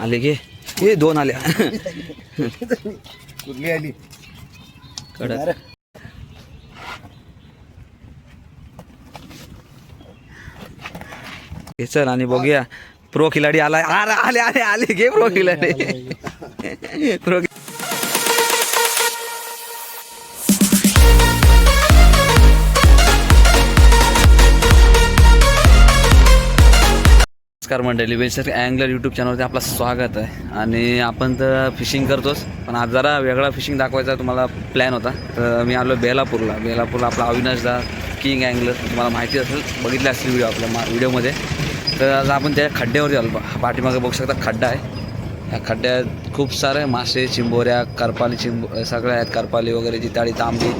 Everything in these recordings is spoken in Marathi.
आले घे हे दोन आले. कुठली आली? कडक. हे चल आणि बघूया. प्रो खिलाडी आलाय. अरे आले आले आले. घे प्रो खिलाडी. प्रो नमस्कार मंडळी बेसर अँगलर यूट्यूब चॅनलवरती आपलं स्वागत आहे. आणि आपण तर फिशिंग करतोच पण आज जरा वेगळा फिशिंग दाखवायचा तुम्हाला प्लॅन होता. तर मी आलो बेलापूरला. बेलापूरला आपला अविनाश दा किंग अँगलर तुम्हाला माहिती असेल बघितले असतील व्हिडिओ आपल्या मा व्हिडिओमध्ये तर आज आपण त्या खड्ड्यावरती आलो. पाठीमागे बघू शकता खड्डा आहे. या खड्ड्यात खूप सारे मासे चिंबोऱ्या करपाली चिंब सगळ्या आहेत. करपाली वगैरे जिताळी तांबी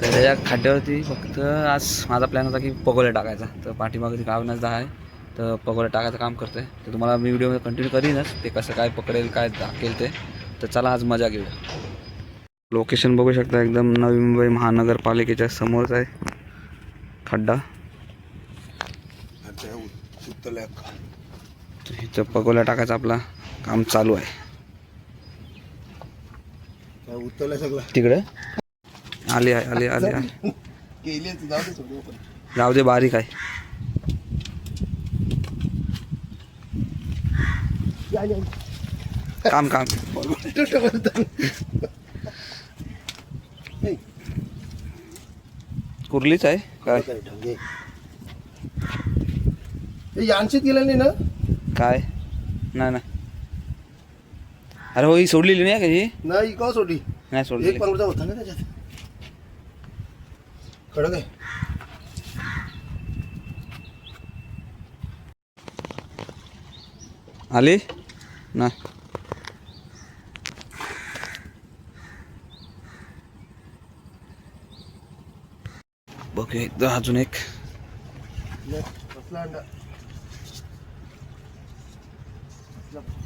तर त्याच्या खड्ड्यावरती फक्त आज माझा प्लॅन होता की पगोले टाकायचा. तर पाठीमागे ते अविनाश दा आहे. तर पगोल्या टाकायचं काम करतोय. तर तुम्हाला मी व्हिडिओमध्ये कंटिन्यू करीनच ते कसं काय पकडेल काय दाखवेल ते. तर चला आज मजा घेऊ लोकेशन बघू शकता एकदम नवी मुंबई महानगरपालिकेच्या समोरच आहे. खड्डा. इथं पगोल्या टाकायचं आपला काम चालू आहे. सगळं? तिकडे? आली आहे आली आली आहे. आपण जाऊ दे बारीक आहे आली, आली. काम काम हे, कुर्लीच आहे काय यांशीत गेलं नाही ना काय नाही नाही अरे हो ही सोडलेली नाही का ही नाही का सोडली नाही एक सोडलेली पंधरा होता ना त्याच्यात खडक आहे आली नाही. बघूया एकदा अजून एक.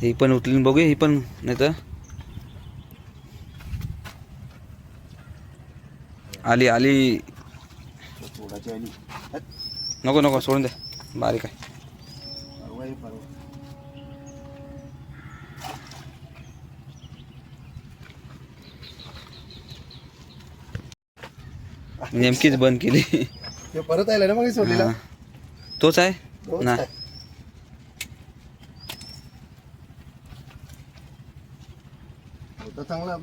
ही पण उचलून बघूया ही पण नाही तर. आली आली. नको नको सोडून दे. बारीक आहे. नेमकीच बंद केली. ते परत आलं ना मग सोडलेला. तोच आहे? ना चांगला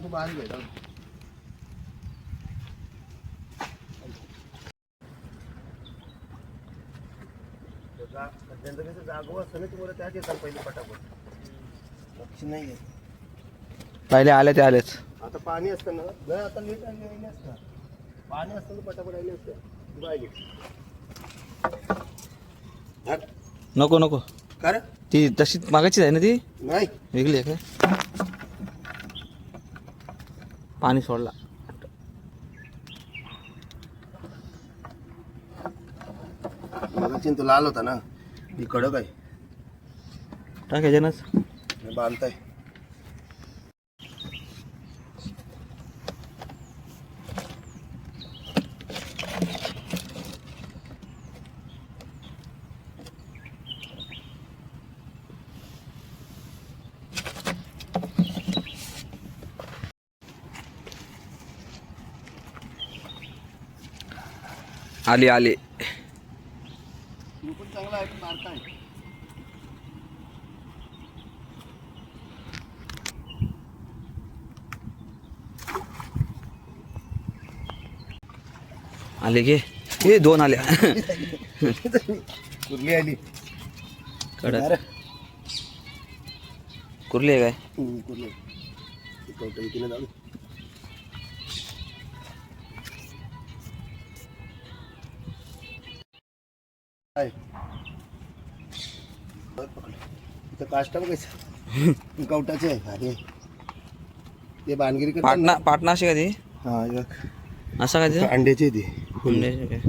सध्यांचं कसं जागो तुम्हाला त्याच येतात पहिले पटापट. लक्ष नाही पहिले आले ते आलेच. आता पाणी असतं ना नाही आता लेट आली आली असतं. पाणी असतं पटापट आली असतं. नको नको. का रे? ती तशी मागायचीच आहे ना ती? नाही. वेगळी आहे काय पाणी सोडला. मगाची तो लाल होता ना. ती कडक आहे. टाक ह्याच्यानंच. बांधताय. आली आली. आले घे हे दोन आले कुर्ली आली. कडक कुर्ली आहे काय? कुर्ली इथं काष्टा बघायचं कवटाचे आहे. अरे ते करतात पाटणा पाटणा अशी का ती? हा. असा का ते? अंड्याचे ते. अंड्याची?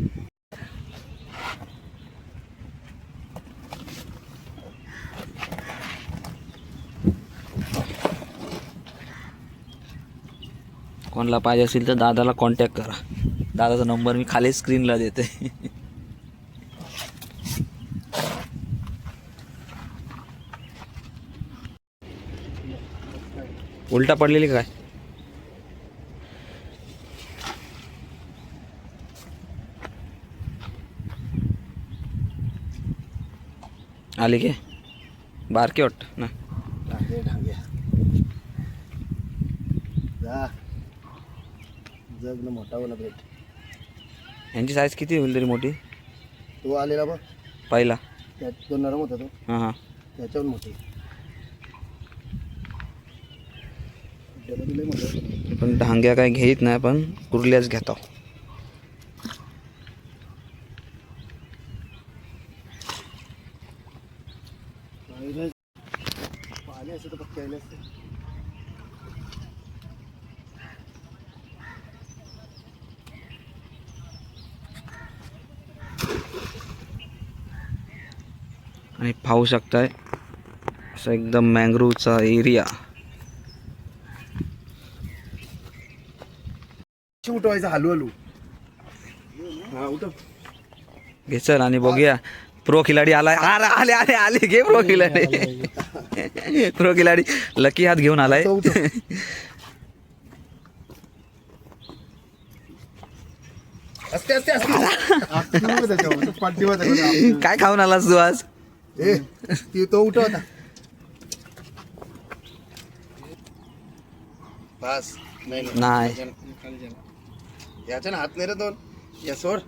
कोणाला पाहिजे असेल तर दादाला कॉन्टॅक्ट करा. दादाचा नंबर मी खाली स्क्रीनला देते. उलटा पडलेली काय? आली के? बारकी वाटत ना? जग न मोठा होणार भेट यांची साईज किती होईल तरी मोठी? तो आलेला बघ. पहिला. त्यात तो नरम होता तो. हां हां. त्याच्यावर मोठी. पण ढांग्या काय घेत नाही पण कुर्ल्याच घेतो. आणि पाहू शकताय असं एकदम मँग्रोवचा एरिया उठवायचं हलू हा उठव. घे चल आणि बघूया. प्रो खिलाडी आलाय. अरे आले आले आले. घे प्रो खिलाडी. प्रो खिलाडी. लकी हात घेऊन आलाय. असते असते असते. काय खाऊन आलास तू आज? ए ती तो उठव आता. बस. नाही नाही. याच्या हात नाही रे दोन. या सोड.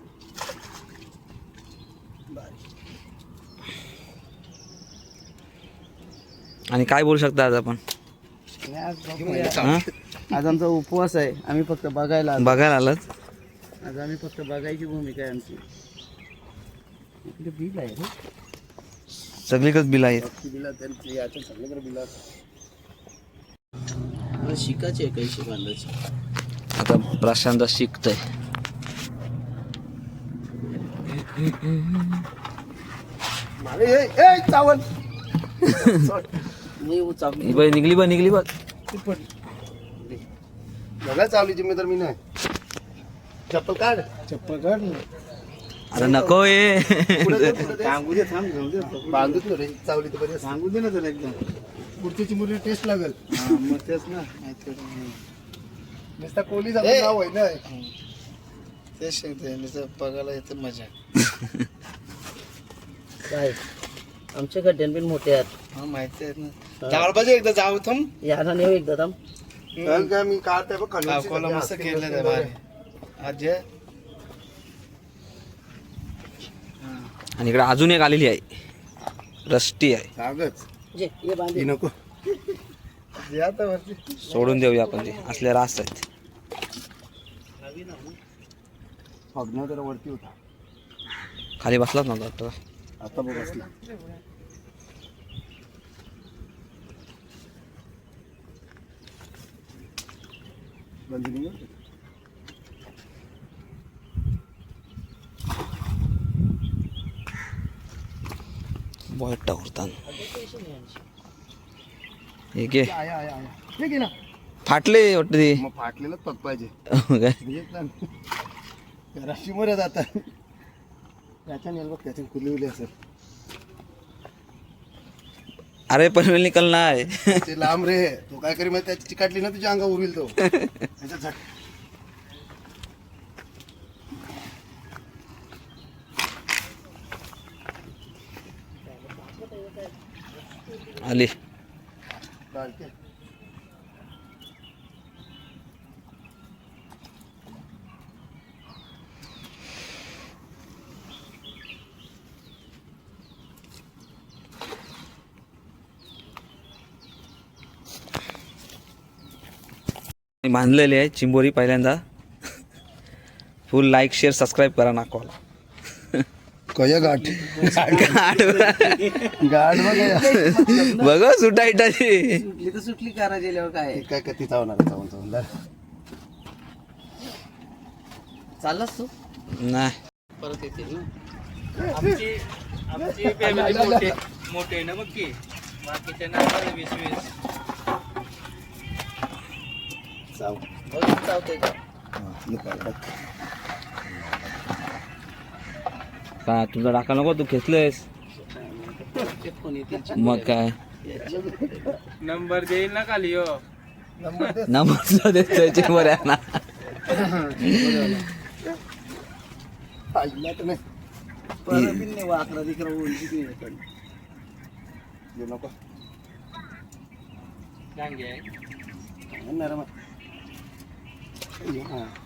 आणि काय बोलू शकता आज आपण? हा? आज आमचा उपवास आहे. आम्ही फक्त बघायला आलो. बघायला आलात? आज आम्ही फक्त बघायची भूमिका आहे आमची. इकडे बिल आहे रे. सगळीकच बिल आहेत. बिला त्यांची याच्या सगळीकडे बिला शिकायची आहे कैशी बांधायची आता प्रशांत शिकतय चावल बाई निघली बा निघली बा. बघा चावली जिम्मेदार मी नाही चप्पल काढ चप्पल काढ अरे नको ये सांगू दे थांब दे बांधूच रे चावली तर बरी सांगू दे ना त्याला एकदम पुढची मुली टेस्ट लागेल मग तेच ना नुसता नाव आहे ना. तेच सांगते नुसतं बघायला येते मजा. काय? आमचे खड्डे पण मोठे आहेत. हा माहिती आहे ना. जावळ पाहिजे एकदा जाऊ थांब. याला नेऊ एकदा थांब. काय मी काढते बघ खंडूरची मस्त सध्या केलं ते बसते भारी आज जे. आणि इकडे अजून एक आलेली आहे. रष्टी आहे. कागज जे ये बांधे. नको. जे आता वरती. सोडून देऊया आपण ते. असले रास्त आहेत. फगना जरा वरती होता खाली बसलाच नव्हता तो आता बघ होती. वाईट टावरतान हे घे आया आया आया हे घे ना. फाटले वाटत ते? मग फाटलेलंच पग पाहिजे. काय घराशी मरे जातात त्याच्या नेल बघ त्याच्या खुली असेल अरे पनवेल निकल नाही ते लांब रे. तो काय करी माहिती त्याची चिकाटली ना तुझ्या अंगा उरील तो. त्याच्या झट आली. चालते बांधलेली आहे चिंबोरी पहिल्यांदा. फुल लाईक शेअर सबस्क्राईब करा नाकवाला कया गाठ? गाठ बघ. बघ सुटा इटाची सुटली तर सुटली करा गेल्यावर काय काय कधी चावणार चावून चावून. चाललास तू? नाही. परत येतील ना. आमची आमची फॅमिली मोठी मोठी आहे ना मग की? बाकीच्या ना वीस वीस. चाव बघ चावतोय का तुझा टाका नको तू येतील मग काय? नंबर देईल ना खाली हो. नंबर दे. नंबर देतोय बऱ्या ना. वाकरा पण. घेऊ नको. डांगे आहे नरम आहे. हा.